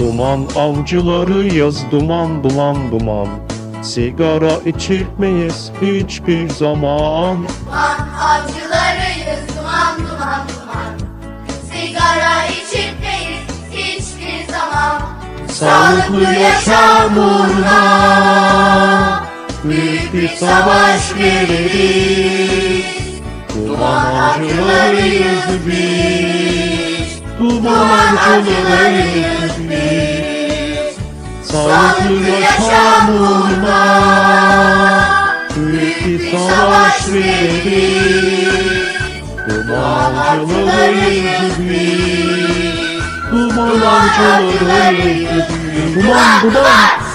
Duman avcılarıyız duman duman duman. Sigara içirmeyiz hiçbir zaman. Duman avcılarıyız duman duman duman. Sigara içirmeyiz hiçbir zaman. Sağlıklı yaşam uğruna Büyük bir savaş veririz. Duman avcılarıyız biz. Duman avcılarıyız biz Sağlıklı yaşam uğruna Büyük bir savaş veririz Duman avcılarıyız biz Duman avcılarıyız biz Duman duman